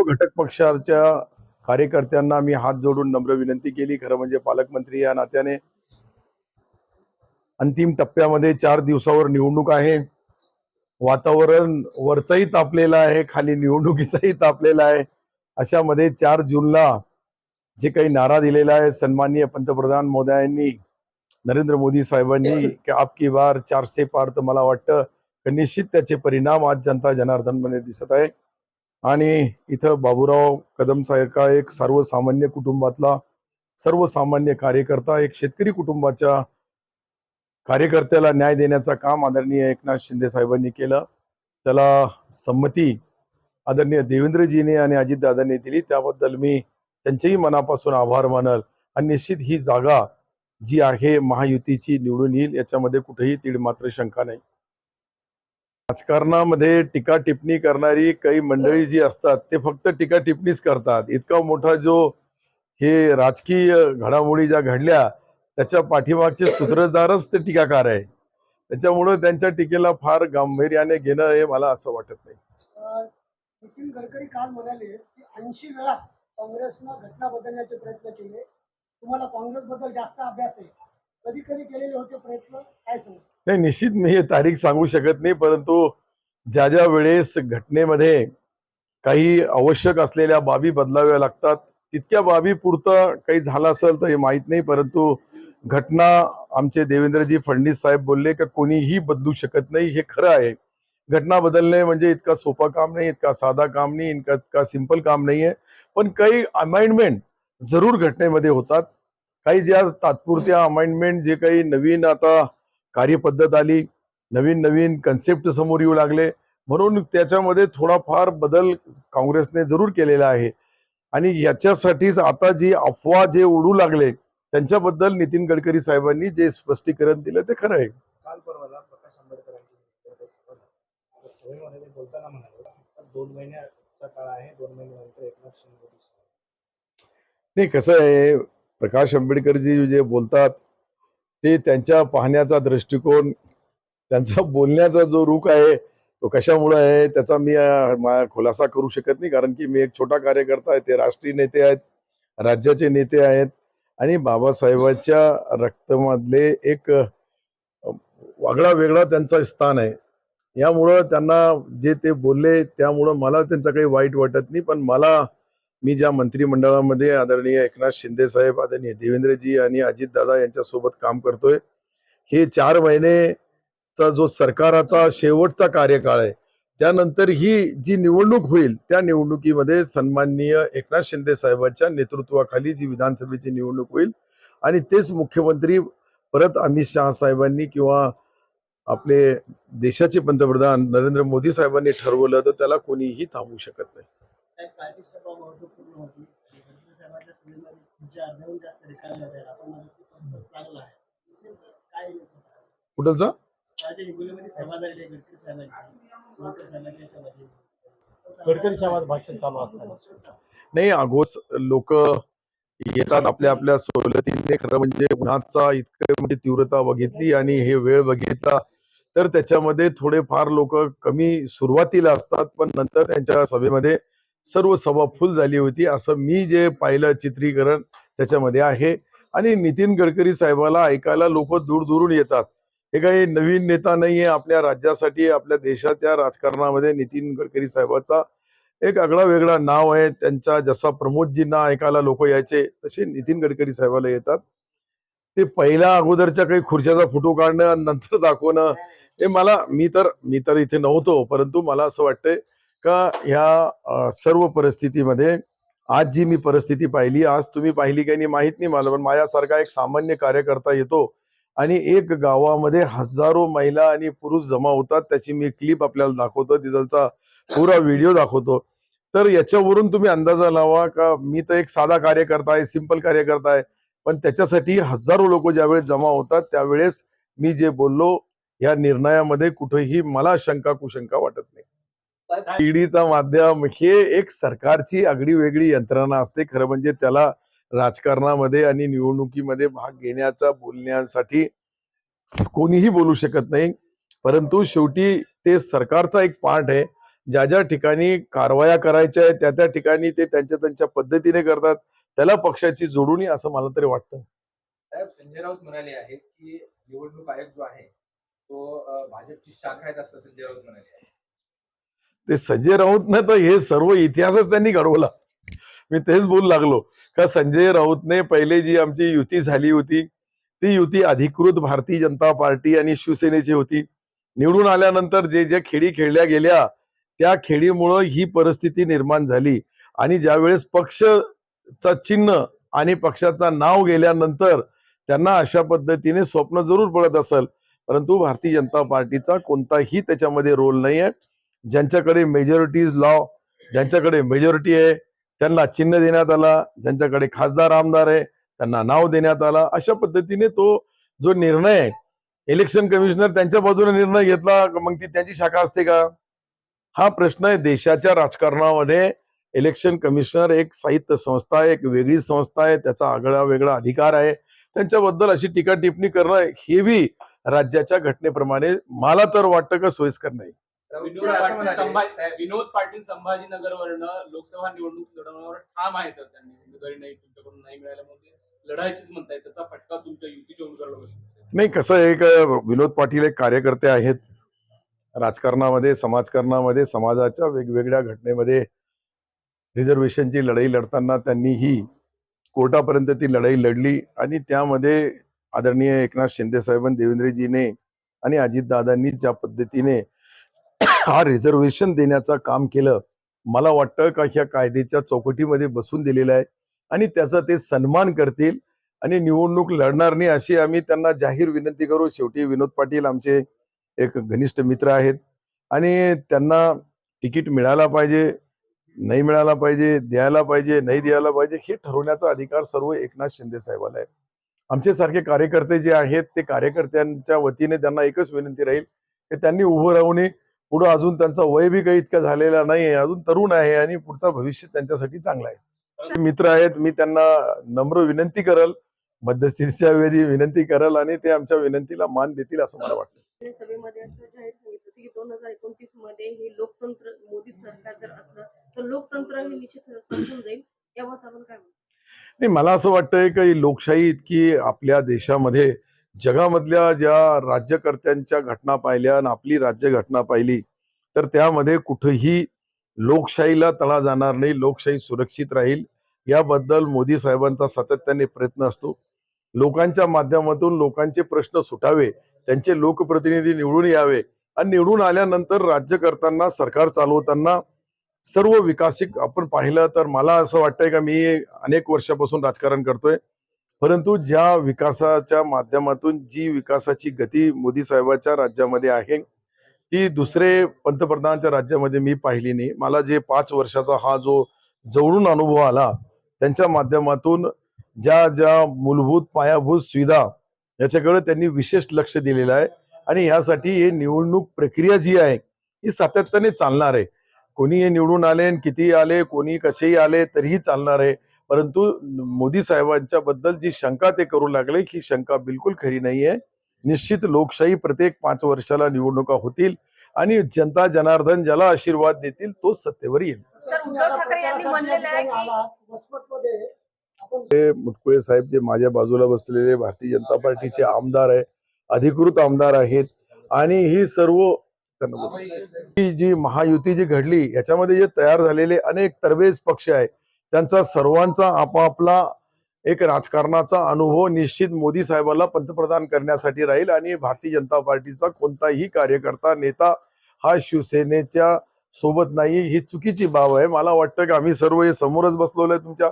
सर्व घटक पक्षाच्या कार्यकर्त्यांना मी हात जोडून नम्र विनंती केली. खरं म्हणजे पालकमंत्री या नात्याने अंतिम टप्प्यामध्ये चार दिवसावर निवडणूक आहे. वातावरण वरचाही तापलेलं आहे. खाली निवडणुकीचाही तापलेला आहे. अशामध्ये चार जूनला जे काही नारा दिलेला आहे सन्माननीय पंतप्रधान मोदयांनी नरेंद्र मोदी साहेबांनी की आपकी बार चारशे पार तर मला वाटतं निश्चित त्याचे परिणाम आज जनता जनार्दनमध्ये दिसत आहे. आणि इथं बाबूराव कदम सारखा एक सर्वसामान्य कुटुंबातला सर्वसामान्य कार्यकर्ता एक शेतकरी कुटुंबाच्या कार्यकर्त्याला न्याय देण्याचं काम आदरणीय एकनाथ शिंदे साहेबांनी केलं. त्याला संमती आदरणीय देवेंद्रजीने आणि अजितदादांनी दिली. त्याबद्दल मी त्यांचेही मनापासून आभार मानल. आणि निश्चित ही जागा जी आहे महायुतीची निवडून येईल याच्यामध्ये कुठेही तीड मात्र शंका नाही. राजकारणामध्ये टीका टिप्पणी करणारी काही मंडळी जी असतात ते फक्त टीका टिप्पणीच करतात. इतका मोठा जो हे राजकीय घडामोडी ज्या घडल्या त्याच्या पाठीमागचे सूत्रधारच ते टीकाकार आहे. त्याच्यामुळं त्यांच्या टीकेला फार गांभीर्याने घेणं हे मला असं वाटत नाही. नितीन गडकरी काल म्हणाले की ऐंशी वेळा काँग्रेसनं घटना बदलण्याचे प्रयत्न केले. तुम्हाला काँग्रेस बद्दल जास्त अभ्यास आहे. कधी कधी केलेले होते प्रयत्न? काय सांगा? नाही निश्चित मी हे तारीख सांगू शकत नाही परंतु ज्या ज्या वेळेस घटनेमध्ये काही आवश्यक असलेल्या बाबी बदलाव्या लागतात तितक्या बाबी पुरतं काही झालं असेल तर हे माहीत नाही परंतु घटना आमचे देवेंद्रजी फडणवीस साहेब बोलले का कोणीही बदलू शकत नाही हे खरं आहे. घटना बदलणे म्हणजे इतका सोपा काम नाही इतका साधा काम नाही इतका इतका सिंपल काम नाही आहे पण काही अमाइंडमेंट जरूर घटनेमध्ये होतात. काही ज्या तात्पुरत्या अमाइंडमेंट जे काही नवीन आता कार्यपद्धत आली नवीन नवीन कन्सेप्ट समोर येऊ लागले म्हणून त्याच्यामध्ये थोडाफार बदल काँग्रेसने जरूर केलेला आहे आणि याच्यासाठीच आता जी अफवा जे उडू लागले त्यांच्याबद्दल नितीन गडकरी साहेबांनी जे स्पष्टीकरण दिलं ते खरं आहे. नाही कसं आहे प्रकाश आंबेडकरजी जे बोलतात ते त्यांच्या पाहण्याचा दृष्टिकोन त्यांचा बोलण्याचा जो रुख आहे तो कशामुळे आहे त्याचा मी मा- खुलासा करू शकत नाही. कारण की मी एक छोटा कार्यकर्ता आहे ते राष्ट्रीय नेते आहेत राज्याचे नेते आहेत आणि बाबासाहेबांच्या रक्तामधले एक वागळा वेगळा त्यांचा स्थान आहे. यामुळं त्यांना जे ते बोलले त्यामुळं मला त्यांचा काही वाईट वाटत नाही. पण मला मी ज्या मंत्रिमंडळामध्ये आदरणीय एकनाथ शिंदे साहेब आदरणीय देवेंद्रजी आणि अजितदादा यांच्यासोबत काम करतोय हे चार महिनेचा जो सरकाराचा शेवटचा कार्यकाळ आहे त्यानंतर ही जी निवडणूक होईल त्या निवडणुकीमध्ये सन्माननीय एकनाथ शिंदे साहेबांच्या नेतृत्वाखाली जी विधानसभेची निवडणूक होईल आणि तेच मुख्यमंत्री परत अमित शहा साहेबांनी किंवा आपले देशाचे पंतप्रधान नरेंद्र मोदी साहेबांनी ठरवलं तर त्याला कोणीही थांबवू शकत नाही. साहेब कालची सभा महत्त्वपूर्ण होती. साहेबांच्या सभेमध्ये तुमच्या अर्ध्याहून जास्त रिकाम्या होत्या आपण चांगला आहे. काय कुठलचा कालच्या हिंगोलीमध्ये सभा झालेली आहे गडकरी साहेबांची. गडकरी साहेबांच्या याच्यामध्ये. गडकरी साहेबांचं भाषण चालू असताना. नाही अगोस लोक येतात आपल्या आपल्या सवलतीने. खरं म्हणजे उन्हाचा इतकं म्हणजे तीव्रता बघितली आणि हे वेळ बघितला तर त्याच्यामध्ये थोडेफार लोक कमी सुरुवातीला असतात. पण नंतर त्यांच्या सभेमध्ये सर्व सभा फुल झाली होती असं मी जे पाहिलं चित्रीकरण त्याच्यामध्ये आहे. आणि नितीन गडकरी साहेबाला ऐकायला लोक दूर दूरून येतात. हे काही नवीन नेता नाहीये आपल्या राज्यासाठी आपल्या देशाच्या राजकारणामध्ये नितीन गडकरी साहेबाचा एक आगळा वेगळा नाव आहे. त्यांचा जसा प्रमोदजींना ऐकायला लोक यायचे तसे नितीन गडकरी साहेबाला येतात. ते पहिल्या अगोदरच्या काही खुर्च्याचा फोटो काढणं नंतर दाखवणं हे मला मी तर मी तर इथे नव्हतो परंतु मला असं वाटतंय का ह्या सर्व परिस्थितीमध्ये आज जी मी परिस्थिती पाहिली आज तुम्ही पाहिली काही नाही माहीत नाही मला पण माझ्यासारखा एक सामान्य कार्यकर्ता येतो आणि एक गावामध्ये हजारो महिला आणि पुरुष जमा होतात त्याची मी क्लिप आपल्याला दाखवतो तिथलचा पुरा व्हिडिओ दाखवतो. तर याच्यावरून तुम्ही अंदाजा लावा का मी तर एक साधा कार्यकर्ता आहे सिंपल कार्यकर्ता आहे पण त्याच्यासाठी हजारो लोक ज्यावेळेस जमा होतात त्यावेळेस मी जे बोललो या निर्णयामध्ये कुठेही मला शंका कुशंका वाटत नाही. ईडीचा माध्यम हे एक सरकारची आगळी वेगळी यंत्रणा असते. खरं म्हणजे त्याला राजकारणामध्ये आणि निवडणुकीमध्ये भाग घेण्याचा बोलण्यासाठी कोणीही बोलू शकत नाही. परंतु शेवटी ते सरकारचा एक पार्ट आहे. ज्या ज्या ठिकाणी कारवाया करायच्या आहेत त्या त्या ठिकाणी ते त्यांच्या त्यांच्या पद्धतीने करतात. त्याला पक्षाची जोडून असं मला तरी वाटतं. साहेब संजय राऊत म्हणाले आहेत की निवडणूक आयोग जो आहे तो भाजपची शाखा आहेत असं संजय राऊत म्हणाले आहे ते संजय राऊतनं तर हे सर्व इतिहासच त्यांनी घडवला. मी तेच बोलू लागलो का संजय राऊतने पहिले जी आमची युती झाली होती ती युती अधिकृत भारतीय जनता पार्टी आणि शिवसेनेची होती. निवडून आल्यानंतर जे ज्या खेळी खेळल्या गेल्या त्या खेळीमुळं ही परिस्थिती निर्माण झाली. आणि ज्यावेळेस पक्षचा चिन्ह आणि पक्षाचा नाव गेल्यानंतर त्यांना अशा पद्धतीने स्वप्न जरूर पडत असेल परंतु भारतीय जनता पार्टीचा कोणताही त्याच्यामध्ये रोल नाही आहे ज्यांच्याकडे मेजॉरिटीज लॉ ज्यांच्याकडे मेजॉरिटी आहे त्यांना चिन्ह देण्यात आला ज्यांच्याकडे खासदार आमदार आहे त्यांना नाव देण्यात आला. अशा पद्धतीने तो जो निर्णय आहे इलेक्शन कमिशनर त्यांच्या बाजूने निर्णय घेतला मग ती त्यांची शाखा असते का? हा प्रश्न आहे देशाच्या राजकारणामध्ये. इलेक्शन कमिशनर एक साहित्य संस्था आहे एक वेगळी संस्था आहे त्याचा आगळा वेगळा अधिकार आहे. त्यांच्याबद्दल अशी टीका टिप्पणी करणं हे बी राज्याच्या घटनेप्रमाणे मला तर वाटतं का सोयीस्कर नाही. विनोद पाटील संभाजी विनोद पाटील संभाजीनगरवरनं लोकसभा निवडणूक लढवण्यावर ठाम आहेत त्यांनी. उमेदवारी नाही तुमच्याकडून नाही मिळाल्यामुळे ते लढायचीच म्हणताय त्याचा फटका तुमच्या युतीच्या उमेदवाराला बसू शकतो. नाही कसं आहे एक विनोद पाटील एक कार्यकर्ते आहेत. राजकारणामध्ये समाजकारणामध्ये समाजाच्या वेगवेगळ्या घटनेमध्ये रिझर्वेशनची लढाई लढताना त्यांनी ही कोर्टापर्यंत ती लढाई लढली आणि त्यामध्ये आदरणीय एकनाथ शिंदे साहेबांनी देवेंद्रजीने आणि अजितदादांनी ज्या पद्धतीने हा रिझर्वेशन देण्याचं काम केलं. मला वाटतं का ह्या कायद्याच्या चौकटीमध्ये बसून दिलेलं आहे आणि त्याचा ते सन्मान करतील आणि निवडणूक लढणार नाही अशी आम्ही त्यांना जाहीर विनंती करू. शेवटी विनोद पाटील आमचे एक घनिष्ठ मित्र आहेत आणि त्यांना तिकीट मिळायला पाहिजे नाही मिळाला पाहिजे द्यायला पाहिजे नाही द्यायला पाहिजे हे ठरवण्याचा अधिकार सर्व एकनाथ शिंदे साहेबाला आहे. आमचे सारखे कार्यकर्ते जे आहेत ते कार्यकर्त्यांच्या वतीने त्यांना एकच विनंती राहील की त्यांनी उभं राहून पुढं अजून त्यांचा वय बी काही इतका झालेला नाही आहे. अजून तरुण आहे आणि पुढचा भविष्य त्यांच्यासाठी चांगला आहे. मित्र आहेत मी त्यांना नम्र विनंती करल मध्यस्थीच्या वेळी विनंती करल आणि ते आमच्या विनंतीला मान देतील असं मला वाटतं. त्यांनी सभेमध्ये असं जाहीर सांगितलं होतं की दोन हजार एकोणतीसमध्ये हे लोकतंत्र मोदी सरकार जर असलं तर लोकतंत्र हे निश्चित संपून जाईल. याबाबत आपण काय म्हणतो नाही मला असं वाटतंय की लोकशाही इतकी आपल्या देशामध्ये जगामधल्या ज्या राज्यकर्त्यांच्या घटना पाहिल्या आणि आपली राज्य घटना पाहिली तर त्यामध्ये कुठेही लोकशाहीला तळा जाणार नाही लोकशाही सुरक्षित राहील. याबद्दल मोदी साहेबांचा सातत्याने प्रयत्न असतो. लोकांच्या माध्यमातून लोकांचे प्रश्न सुटावे त्यांचे लोकप्रतिनिधी निवडून यावे आणि निवडून आल्यानंतर राज्य करताना सरकार चालवताना सर्व विकासिक आपण पाहिलं तर मला असं वाटतंय का मी अनेक वर्षापासून राजकारण करतोय. परंतु ज्या विकासाच्या माध्यमातून जी विकासाची गती मोदी साहेबाच्या राज्यामध्ये आहे ती दुसरे पंतप्रधानांच्या राज्यामध्ये मी पाहिली नाही. मला जे पाच वर्षाचा हा जो जवळून अनुभव आला त्यांच्या माध्यमातून ज्या ज्या मूलभूत पायाभूत सुविधा याच्याकडे त्यांनी विशेष लक्ष दिलेलं आहे आणि यासाठी हे निवडणूक प्रक्रिया जी आहे ही सातत्याने चालणार आहे. कोणी हे निवडून आले आणि किती आले कोणी कसेही आले तरीही चालणार आहे. परंतु मोदी साहेबांच्या बद्दल जी शंका ते करू लागले ही शंका बिलकुल खरी नाही आहे निश्चित लोकशाही प्रत्येक पाच वर्षाला निवडणुका होतील आणि जनता जनार्दन ज्याला आशीर्वाद देतील तोच सत्तेवर येईल मुटकुळे साहेब जे माझ्या बाजूला बसलेले भारतीय जनता पार्टीचे आमदार आहे अधिकृत आमदार आहेत आणि ही सर्व. ही जी महायुती जी घडली याच्यामध्ये जे तयार झालेले अनेक तरबेज पक्ष आहे त्यांचा सर्वांचा आपापला एक राजकारणाचा अनुभव निश्चित मोदी साहेबाला पंतप्रधान करण्यासाठी राहील आणि भारतीय जनता पार्टीचा कोणताही कार्यकर्ता नेता हा शिवसेनेच्या सोबत नाही ही चुकीची बाब आहे. मला वाटतं की आम्ही सर्व हे समोरच बसलेलो आहे तुमच्या